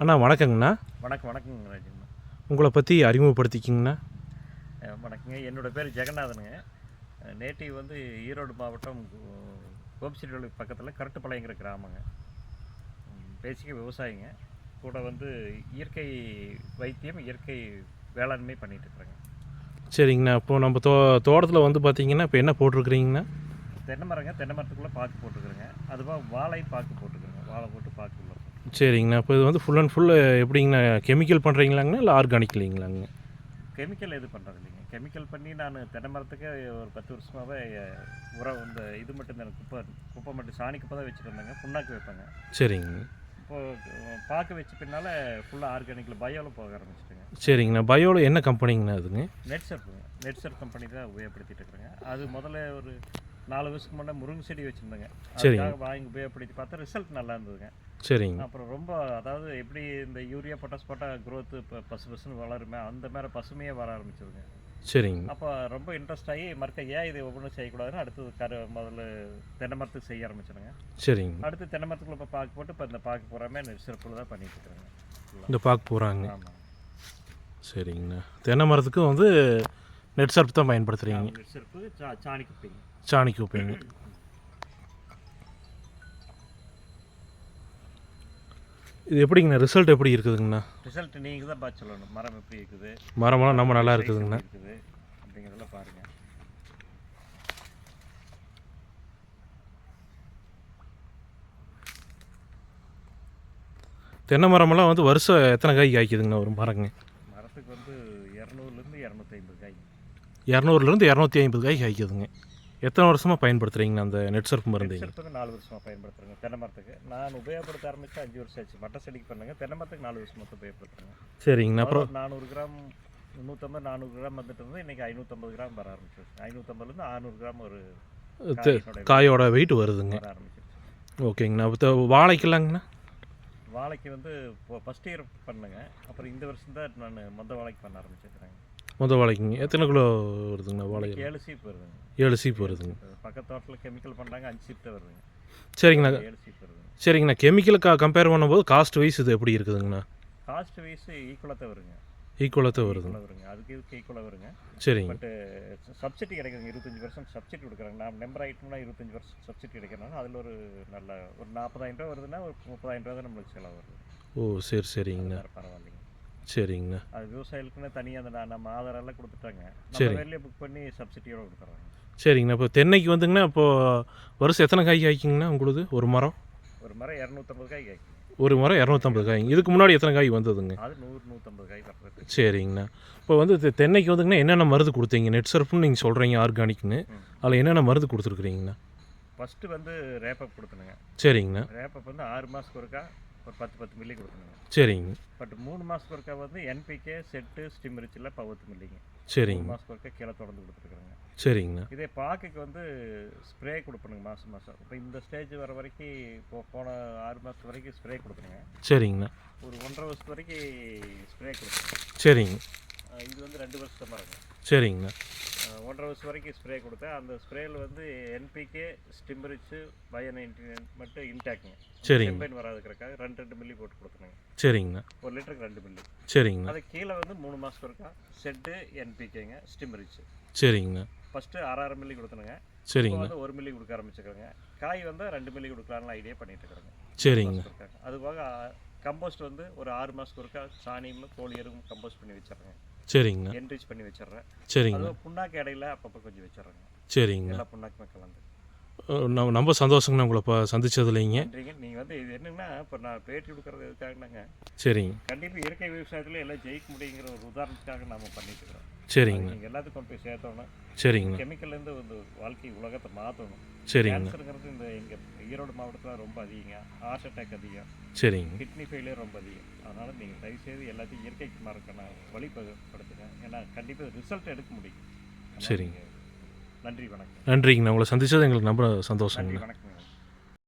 அண்ணா வணக்கங்கண்ணா. வணக்கம் வணக்கங்க ராஜுங்கண்ணா உங்களை பற்றி அறிமுகப்படுத்திக்கிங்கண்ணா. வணக்கங்க. என்னோட பேர் ஜெகநாதனுங்க. நேட்டிவ் வந்து ஈரோடு மாவட்டம் கோபிச்செடி பக்கத்தில் கரட்டுப்பாளையங்கிற கிராமங்க. பேசிக்காக விவசாயிங்க. கூட வந்து இயற்கை வைத்தியம் இயற்கை வேளாண்மை பண்ணிட்டு இருக்கிறேங்க. சரிங்கண்ணா. இப்போ நம்ம தோ தோட்டத்தில் வந்து பார்த்தீங்கன்னா இப்போ என்ன போட்டிருக்கிறீங்கண்ணா? தென்னை மரங்க தென்னை மரத்துக்குள்ளே பாக்கு போட்டுக்கிறேங்க அதுவாக வாழை பாக்கு போட்டுக்கிறேங்க வாழை போட்டு பாக்கு சரிங்கண்ணா. இப்போ இது வந்து ஃபுல் அண்ட் ஃபுல் எப்படிங்கண்ணா கெமிக்கல் பண்ணுறீங்களாங்கண்ணா இல்லை ஆர்கானிக் இல்லைங்களாங்க கெமிக்கல் எது பண்ணுறது இல்லைங்க கெமிக்கல் பண்ணி நான் தென்னை மரத்துக்கு ஒரு பத்து வருஷமாகவே உரம் இந்த இது மட்டும் தான் குப்பை குப்பை மட்டும் சாணி குப்பை தான் வச்சுட்டு இருந்தேங்க புண்ணாக்கு வைப்பேங்க. சரிங்க இப்போ அஹ், பாக்கு வச்ச பின்னால் ஃபுல்லாக ஆர்கானிக்கில் பயோவில் போக ஆரம்பிச்சிட்டுங்க. சரிங்கண்ணா. பயோவில் என்ன கம்பெனிங்கண்ணா அதுங்க? Net Surf Net Surf company தான் உபயோகப்படுத்திட்டு இருக்கிறேங்க. அது முதல்ல ஒரு நாலு வருஷத்துக்கு முன்னே முருங்கை செடி வச்சுருந்தேங்க. சரிங்க. அதுக்காக வாங்கி உபயோகப்படுத்தி பார்த்தா ரிசல்ட் நல்லா இருந்ததுங்க. சரிங்க. அப்புறம் ரொம்ப அதாவது எப்படி இந்த யூரியா பொட்டாஸ் போட்டால் growth இப்போ பசு பசுன்னு வளருமே அந்த மாதிரி பசுமையே வர ஆரம்பிச்சதுங்க சரிங்க. அப்போ ரொம்ப இன்ட்ரெஸ்ட் ஆகி மறுக்க ஏன் இது ஒவ்வொன்றும் செய்யக்கூடாதுன்னு அடுத்தது கரு முதல்ல தென்னை மரத்துக்கு செய்ய ஆரம்பிச்சிடுங்க சரிங்க. அடுத்து தென்னை மரத்துக்குள்ள இப்போ பாக்கு போட்டு இப்போ இந்த பாக்கு பூராமே நெரிசலுக்குள்ள தான் பண்ணிட்டு இருக்கிறேங்க. இந்த பார்க்க போகிறாங்க ஆமாம் சரிங்கண்ணா. தென்னை மரத்துக்கும் வந்து நெட் சர்ப் தான் பயன்படுத்துகிறீங்க நெரிசலுக்கு சா சாணி குப்பைங்க. சாணி குப்பைங்க. இது எப்படிங்கண்ணா? ரிசல்ட் எப்படி இருக்குதுங்கண்ணா? ரிசல்ட் நீங்கள் தான் பார்த்து சொல்லணும். மரம் எப்படி இருக்குது? மரமெல்லாம் நம்ம நல்லா இருக்குதுங்கண்ணா. இருக்குது? அப்படிங்கிறதெல்லாம் பாருங்கள் தென்னை மரமெல்லாம் வந்து வருஷம் எத்தனை காய் காய்க்குதுங்கண்ணா ஒரு மரங்க? மரத்துக்கு வந்து இரநூறுலேருந்து இரநூத்தி ஐம்பது காய். இரநூறுலேருந்து இரநூத்தி ஐம்பது காய் காய்க்குதுங்க. எத்தனை வருஷமாக பயன்படுத்துகிறீங்கண்ணா அந்த நெட் சர்ப் மருந்துங்க நெரிசலுக்கு நாலு வருஷமாக பயன்படுத்துகிறேங்க தென்னை மரத்துக்கு. நான் உபயோகப்படுத்த ஆரம்பிச்சு அஞ்சு வருஷம் ஆச்சு. மட்டை செடிக்கு பண்ணுங்க தென்னை மரத்துக்கு நாலு வருஷம் மொத்தம் உபயோகப்படுத்துறேங்க. சரிங்கண்ணா. அப்புறம்? நானூறு கிராம் முந்நூற்றம்பது நானூறு கிராம் வந்துட்டு இருந்து இன்றைக்கி ஐநூற்றம்பது கிராம் வர ஆரம்பிச்சிருச்சு. ஐநூற்றம்பதுலேருந்து ஆறுநூறு கிராம் ஒரு காயோட வெயிட் வருதுங்க. வர ஆரம்பிச்சிருச்சு. ஓகேங்கண்ணா. இப்போ வாழைக்கலாங்கண்ணா? வாழைக்கு வந்து இப்போ ஃபஸ்ட் இயர் பண்ணுங்க. அப்புறம் இந்த வருஷம் தான் நான் மொந்த வாழைக்கு பண்ண ஆரம்பிச்சிருக்கிறேங்க. மொதல் வாழைக்குங்க. எத்தனை கிலோ வருதுங்கண்ணா வாழை ஏழு சீப் வருதுங்க. ஏழு சீப் வருதுங்க. பக்கத்து தோட்டத்தில் கெமிக்கல் பண்ணுறாங்க அஞ்சு சீப் வருதுங்க. சரிங்கண்ணா. ஏழு சீப் வருதுங்க. சரிங்கண்ணா. கெமிக்கலுக்கு கம்பேர் பண்ணும்போது காஸ்ட் வைஸ் இது எப்படி இருக்குதுங்கண்ணா? காஸ்ட் வைஸ் ஈக்குவலாக தான் வருங்க. ஈக்குவலாக தான் வருதுங்க. ஈக்குவலாக வருங்க. அதுக்கு இதுக்கு ஈக்குவலாக வருங்க. சரிங்க. பட்டு சப்சிடி கிடைக்குதுங்க. இருபத்தஞ்சி பர்சன்ட் சப்சிடி கொடுக்குறாங்க. நான் மெம்பர் ஆகிட்டோம்னா இருபத்தஞ்சி பர்சன்ட் சப்சிடி கிடைக்கிறனால அதில் ஒரு நல்ல ஒரு நாற்பதாயிரம் ரூபா வருதுன்னா ஒரு முப்பதாயிரம் ரூபா தான் நம்மளுக்கு செலவு வருது ஓ சரி சரிங்கண்ணா. பரவாயில்லைங்க. சரிங்கண்ணா அது விவசாயிகளுக்குன்னு தனியாக அந்த நம்ம ஆதாரெல்லாம் கொடுத்துட்டாங்க. சரி. வேலையை புக் பண்ணி சப்சிடியோட கொடுத்துட்றாங்க. சரிங்கண்ணா. இப்போ தென்னைக்கு வந்துங்கண்ணா இப்போது வருஷம் எத்தனை காய் காய்க்குங்கண்ணா உங்களுக்கு ஒரு மரம்? ஒரு மரம் இரநூத்தம்பது காய் காய்க்கும் ஒரு மரம் இரநூத்தம்பது காய்ங்க. இதுக்கு முன்னாடி எத்தனை காய் வந்ததுங்க? அது நூறு நூற்றம்பது காய் வர்றது சரிங்கண்ணா. இப்போ வந்து தென்னைக்கு வந்துங்கண்ணா என்னென்ன மருந்து கொடுத்தீங்க? நெட் சர்ஃப்னு நீங்கள் சொல்கிறீங்க ஆர்கானிக்னு. அதில் என்னென்ன மருந்து கொடுத்துருக்குறீங்கண்ணா? ஃபஸ்ட்டு வந்து ரேப்பப் கொடுத்தனுங்க. சரிங்கண்ணா. ரேப்பப் வந்து ஆறு மாதத்துக்கு ஒருக்கா ஒரு பத்து பத்து மில்லி கொடுத்தனுங்க சரிங்க. பட் மூணு மாதத்துக்கு ஒருக்கா வந்து என்பிகே செட்டு ஸ்டிம்ரிச்சில் பத்து மில்லிங்க மூணு சரிங்க. மாதத்துக்கு ஒருக்கா கீழே தொடர்ந்து கொடுத்துருக்குறேங்க. சரிங்கண்ணா. இதே பாக்குக்கு வந்து ஸ்ப்ரே கொடுப்பணுங்க மாதம் மாதம் இப்போ இந்த ஸ்டேஜ் வர வரைக்கும் இப்போ போன ஆறு மாதத்து வரைக்கும் ஸ்ப்ரே கொடுத்துருங்க சரிங்கண்ணா. ஒரு ஒன்றரை வருஷத்து வரைக்கும் ஸ்ப்ரே கொடுத்துருங்க சரிங்க. இது வந்து ரெண்டு வருஷம் மரங்க சரிங்கண்ணா. ஒன்றரை வருஷம் வரைக்கும் ஸ்ப்ரே கொடுத்தேன். அந்த ஸ்ப்ரேயில் வந்து என்பிகே ஸ்டிம்பரிச்சு பயோ நைன்டி மட்டும் இன்டாக்ங்க சரிங்க. செம்பைன் வராதுக்கிறக்காக ரெண்டு ரெண்டு மில்லி போட்டு கொடுத்துருங்க. சரிங்கண்ணா ஒரு லிட்டருக்கு ரெண்டு மில்லி சரிங்கண்ணா அது கீழே வந்து மூணு மாதத்துக்கு இருக்கா செட்டு என்பிகேங்க ஸ்டிம்பரிச்சு சரிங்கண்ணா ஃபஸ்ட்டு அரை அரை மில்லி கொடுத்தனுங்க சரிங்கண்ணா வந்து ஒரு மில்லி கொடுக்க ஆரம்பிச்சுக்கிறேங்க. காய் வந்து ரெண்டு மில்லி கொடுக்கலான்னு ஐடியா பண்ணிட்டு இருக்கிறேங்க சரிங்க அது போக கம்போஸ்ட் வந்து ஒரு ஆறு மாதத்துக்கு ஒருக்கா சாணியும் கோழி எருவும் கம்போஸ்ட் பண்ணி வச்சிடுறேங்க. சரிங்கண்ணா என்ரிச் பண்ணி வச்சிடுறேன். அதுவும் புண்ணாக்கு இடையில அப்பப்போ கொஞ்சம் வச்சிடுறேங்க. சரிங்கண்ணா எல்லா புண்ணாக்குமே கலந்து. ரொம்ப சந்தோஷங்கண்ணா உங்களை இப்போ சந்திச்சதுலைங்க. நன்றிங்க. நீங்கள் வந்து இது என்னன்னா இப்போ நான் பேட்டி கொடுக்குறது எதுக்காகனாங்க? சரிங்க. கண்டிப்பாக இயற்கை விவசாயத்தில் எல்லாம் ஜெயிக்க முடியுங்கிற ஒரு உதாரணத்துக்காக நம்ம பண்ணிட்டு இருக்கிறோம். நீங்கள் எல்லாத்துக்கும் போய் சேர்த்தோணும் சரிங்கண்ணா கெமிக்கல்லேருந்து வந்து வாழ்க்கை உலகத்தை மாற்றணும் கேன்சருங்கிறது இந்த எங்கள் ஈரோடு மாவட்டத்தில் ரொம்ப அதிகங்க. ஹார்ட் அட்டாக் அதிகம். சரிங்க. கிட்னி ஃபெயிலியர் ரொம்ப அதிகம். அதனால் நீங்கள் தயவுசெய்து எல்லாத்தையும் இயற்கைக்கு மறக்கணும் வழிபடுத்துங்க ஏன்னா கண்டிப்பாக ரிசல்ட் எடுக்க முடியும். சரிங்க. நன்றி வணக்கம். நன்றிங்கண்ணா உங்களை சந்திச்சது எங்களுக்கு ரொம்ப சந்தோஷங்கண்ணா வணக்கம்